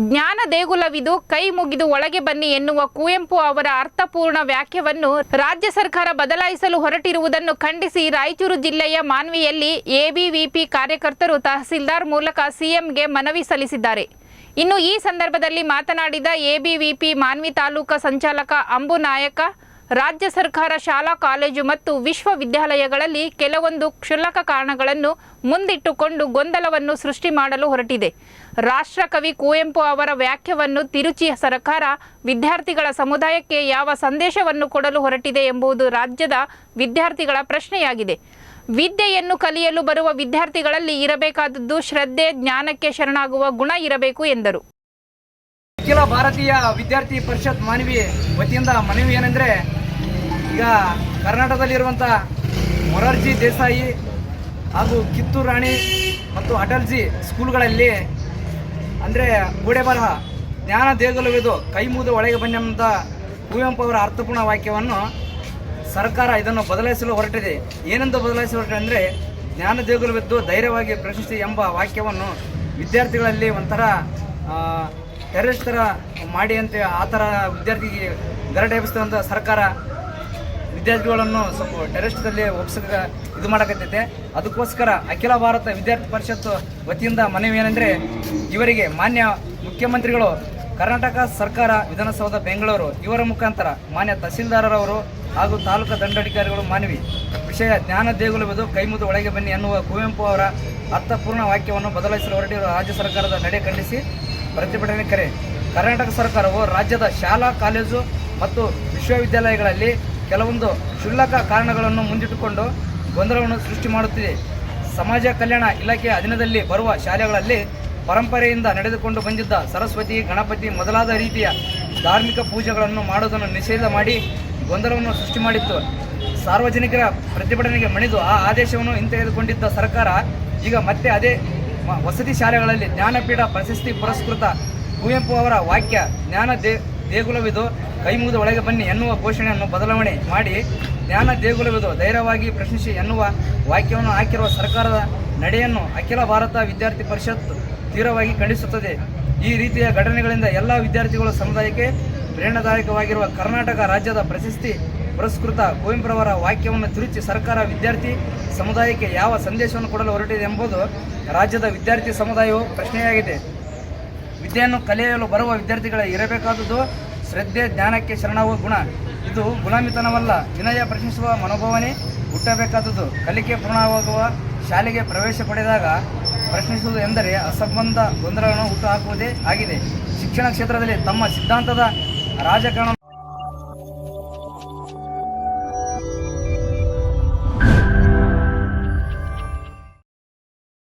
ಜ್ಞಾನ ದೇಗುಲವಿದು, ಕೈ ಮುಗಿದು ಒಳಗೆ ಬನ್ನಿ ಎನ್ನುವ ಕುವೆಂಪು ಅವರ ಅರ್ಥಪೂರ್ಣ ವ್ಯಾಖ್ಯವನ್ನು ರಾಜ್ಯ ಸರ್ಕಾರ ಬದಲಾಯಿಸಲು ಹೊರಟಿರುವುದನ್ನು ಖಂಡಿಸಿ ರಾಯಚೂರು ಜಿಲ್ಲೆಯ ಮಾನ್ವಿಯಲ್ಲಿ ಎಬಿವಿಪಿ ಕಾರ್ಯಕರ್ತರು ತಹಸೀಲ್ದಾರ್ ಮೂಲಕ ಸಿಎಂಗೆ ಮನವಿ ಸಲ್ಲಿಸಿದ್ದಾರೆ. ಇನ್ನು ಈ ಸಂದರ್ಭದಲ್ಲಿ ಮಾತನಾಡಿದ ಎಬಿವಿಪಿ ಮಾನ್ವಿ ತಾಲೂಕಾ ಸಂಚಾಲಕ ಅಂಬು ನಾಯಕ ರಾಜ್ಯ ಸರ್ಕಾರ, ಶಾಲಾ, ಕಾಲೇಜು ಮತ್ತು ವಿಶ್ವವಿದ್ಯಾಲಯಗಳಲ್ಲಿ ಕೆಲವೊಂದು ಕ್ಷುಲ್ಲಕ ಕಾರಣಗಳನ್ನು ಮುಂದಿಟ್ಟುಕೊಂಡು ಗೊಂದಲವನ್ನು ಸೃಷ್ಟಿ ಮಾಡಲು ಹೊರಟಿದೆ. ರಾಷ್ಟ್ರಕವಿ ಕುವೆಂಪು ಅವರ ವ್ಯಾಖ್ಯವನ್ನು ತಿರುಚಿ ಸರ್ಕಾರ ವಿದ್ಯಾರ್ಥಿಗಳ ಸಮುದಾಯಕ್ಕೆ ಯಾವ ಸಂದೇಶವನ್ನು ಕೊಡಲು ಹೊರಟಿದೆ ಎಂಬುದು ರಾಜ್ಯದ ವಿದ್ಯಾರ್ಥಿಗಳ ಪ್ರಶ್ನೆಯಾಗಿದೆ. ವಿದ್ಯೆಯನ್ನು ಕಲಿಯಲು ಬರುವ ವಿದ್ಯಾರ್ಥಿಗಳಲ್ಲಿ ಇರಬೇಕಾದದ್ದು ಶ್ರದ್ಧೆ, ಜ್ಞಾನಕ್ಕೆ ಶರಣಾಗುವ ಗುಣ ಇರಬೇಕು ಎಂದರು. ಅಖಿಲ ಭಾರತೀಯ ವಿದ್ಯಾರ್ಥಿ ಪರಿಷತ್ ಮಾನವಿ ವತಿಯಿಂದ ಮನವಿ ಏನೆಂದರೆ ಈಗ ಕರ್ನಾಟಕದಲ್ಲಿರುವಂಥ ಮೊರಾರ್ಜಿ ದೇಸಾಯಿ ಹಾಗೂ ಕಿತ್ತೂರು ರಾಣಿ ಮತ್ತು ಅಟಲ್ಜಿ ಸ್ಕೂಲ್ಗಳಲ್ಲಿ ಅಂದರೆ ಗೋಡೆ ಬರಹ ಜ್ಞಾನ ದೇಗುಲವಿದು ಕೈ ಒಳಗೆ ಬನ್ನಿ ಕುವೆಂಪು ಅವರ ಅರ್ಥಪೂರ್ಣ ವಾಕ್ಯವನ್ನು ಸರ್ಕಾರ ಇದನ್ನು ಬದಲಾಯಿಸಲು ಹೊರಟಿದೆ. ಏನೆಂದು ಬದಲಾಯಿಸಲು ಹೊರಟಿದೆ ಅಂದರೆ ಜ್ಞಾನ ದೇಗುಲವಿದ್ದು ಧೈರ್ಯವಾಗಿ ಪ್ರಶಸ್ತಿ ಎಂಬ ವಾಕ್ಯವನ್ನು ವಿದ್ಯಾರ್ಥಿಗಳಲ್ಲಿ ಒಂಥರ ಟೆರರಿಸ್ಟ್ ಥರ ಮಾಡಿ ಅಂತ ಆ ಥರ ವಿದ್ಯಾರ್ಥಿಗೆ ಎಬ್ಬಿಸ್ತಂತ ಸರ್ಕಾರ ವಿದ್ಯಾರ್ಥಿಗಳನ್ನು ಸ್ವಲ್ಪ ಟೆರರಿಸ್ಟ್ದಲ್ಲಿ ಒಪ್ಸಕ್ಕೆ ಇದು ಮಾಡಕತ್ತೈತೆ. ಅದಕ್ಕೋಸ್ಕರ ಅಖಿಲ ಭಾರತ ವಿದ್ಯಾರ್ಥಿ ಪರಿಷತ್ ವತಿಯಿಂದ ಮನವಿ ಏನಂದರೆ, ಇವರಿಗೆ ಮಾನ್ಯ ಮುಖ್ಯಮಂತ್ರಿಗಳು, ಕರ್ನಾಟಕ ಸರ್ಕಾರ, ವಿಧಾನಸೌಧ, ಬೆಂಗಳೂರು, ಇವರ ಮುಖಾಂತರ ಮಾನ್ಯ ತಹಸೀಲ್ದಾರರವರು ಹಾಗೂ ತಾಲೂಕು ದಂಡಾಧಿಕಾರಿಗಳು ಮಾನವಿ. ವಿಷಯ ಜ್ಞಾನ ದೇಗುಲವಿದು, ಕೈ ಮುಗಿದು ಒಳಗೆ ಬನ್ನಿ ಅನ್ನುವ ಕುವೆಂಪು ಅವರ ಅರ್ಥಪೂರ್ಣ ವಾಕ್ಯವನ್ನು ಬದಲಾಯಿಸಲು ಹೊರಟಿರುವ ರಾಜ್ಯ ಸರ್ಕಾರದ ನಡೆ ಖಂಡಿಸಿ. ಪ್ರತಿಭಟನೆ ಕರೆ. ಕರ್ನಾಟಕ ಸರ್ಕಾರವು ರಾಜ್ಯದ ಶಾಲಾ, ಕಾಲೇಜು ಮತ್ತು ವಿಶ್ವವಿದ್ಯಾಲಯಗಳಲ್ಲಿ ಕೆಲವೊಂದು ಕ್ಷುಲ್ಲಕ ಕಾರಣಗಳನ್ನು ಮುಂದಿಟ್ಟುಕೊಂಡು ಗೊಂದಲವನ್ನು ಸೃಷ್ಟಿ ಮಾಡುತ್ತಿದೆ. ಸಮಾಜ ಕಲ್ಯಾಣ ಇಲಾಖೆಯ ಅಧೀನದಲ್ಲಿ ಬರುವ ಶಾಲೆಗಳಲ್ಲಿ ಪರಂಪರೆಯಿಂದ ನಡೆದುಕೊಂಡು ಬಂದಿದ್ದ ಸರಸ್ವತಿ, ಗಣಪತಿ ಮೊದಲಾದ ರೀತಿಯ ಧಾರ್ಮಿಕ ಪೂಜೆಗಳನ್ನು ಮಾಡುವುದನ್ನು ನಿಷೇಧ ಮಾಡಿ ಗೊಂದಲವನ್ನು ಸೃಷ್ಟಿ ಮಾಡಿತ್ತು. ಸಾರ್ವಜನಿಕರ ಪ್ರತಿಭಟನೆಗೆ ಮಣಿದು ಆ ಆದೇಶವನ್ನು ಹಿಂತೆಗೆದುಕೊಂಡಿದ್ದ ಸರ್ಕಾರ ಈಗ ಮತ್ತೆ ಅದೇ ವಸತಿ ಶಾಲೆಗಳಲ್ಲಿ ಜ್ಞಾನಪೀಠ ಪ್ರಶಸ್ತಿ ಪುರಸ್ಕೃತ ಕುವೆಂಪು ಅವರ ವಾಕ್ಯ ಜ್ಞಾನ ದೇ, ದೇಗುಲವಿದು. ಕೈ ಒಳಗೆ ಬನ್ನಿ, ಎನ್ನುವ ಘೋಷಣೆಯನ್ನು ಬದಲಾವಣೆ ಮಾಡಿ ಜ್ಞಾನ ದೇಗುಲವಿದು ಧೈರ್ಯವಾಗಿ ಪ್ರಶ್ನಿಸಿ ಎನ್ನುವ ವಾಕ್ಯವನ್ನು ಹಾಕಿರುವ ಸರ್ಕಾರದ ನಡೆಯನ್ನು ಅಖಿಲ ಭಾರತ ವಿದ್ಯಾರ್ಥಿ ಪರಿಷತ್ ತೀವ್ರವಾಗಿ ಖಂಡಿಸುತ್ತದೆ. ಈ ರೀತಿಯ ಘಟನೆಗಳಿಂದ ಎಲ್ಲ ವಿದ್ಯಾರ್ಥಿಗಳು ಸಮುದಾಯಕ್ಕೆ ಪ್ರೇರಣಾದಾಯಕವಾಗಿರುವ ಕರ್ನಾಟಕ ರಾಜ್ಯದ ಪ್ರಶಸ್ತಿ ಪುರಸ್ಕೃತ ಕುವೆಂಪುರವರ ವಾಕ್ಯವನ್ನು ತಿರುಚಿ ಸರ್ಕಾರ ವಿದ್ಯಾರ್ಥಿ ಸಮುದಾಯಕ್ಕೆ ಯಾವ ಸಂದೇಶವನ್ನು ಕೊಡಲು ಹೊರಟಿದೆ ಎಂಬುದು ರಾಜ್ಯದ ವಿದ್ಯಾರ್ಥಿ ಸಮುದಾಯವು ಪ್ರಶ್ನೆಯಾಗಿದೆ. ವಿದ್ಯೆಯನ್ನು ಕಲಿಯಲು ಬರುವ ವಿದ್ಯಾರ್ಥಿಗಳ ಇರಬೇಕಾದುದು ಶ್ರದ್ಧೆ ಜ್ಞಾನಕ್ಕೆ ಶರಣಾಗುವ ಗುಣ. ಇದು ಗುಲಾಮಿತನವಲ್ಲ. ವಿನಯ ಪ್ರಶ್ನಿಸುವ ಮನೋಭಾವನೆ ಹುಟ್ಟಬೇಕಾದದ್ದು ಕಲಿಕೆ ಪೂರ್ಣವಾಗುವ ಶಾಲೆಗೆ ಪ್ರವೇಶ ಪಡೆದಾಗ ಪ್ರಶ್ನಿಸುವುದು ಎಂದರೆ ಅಸಂಬಂಧ ಗೊಂದಲಗಳನ್ನು ಹುಟ್ಟುಹಾಕುವುದೇ ಆಗಿದೆ. ಶಿಕ್ಷಣ ಕ್ಷೇತ್ರದಲ್ಲಿ ತಮ್ಮ ಸಿದ್ಧಾಂತದ ರಾಜಕಾರಣ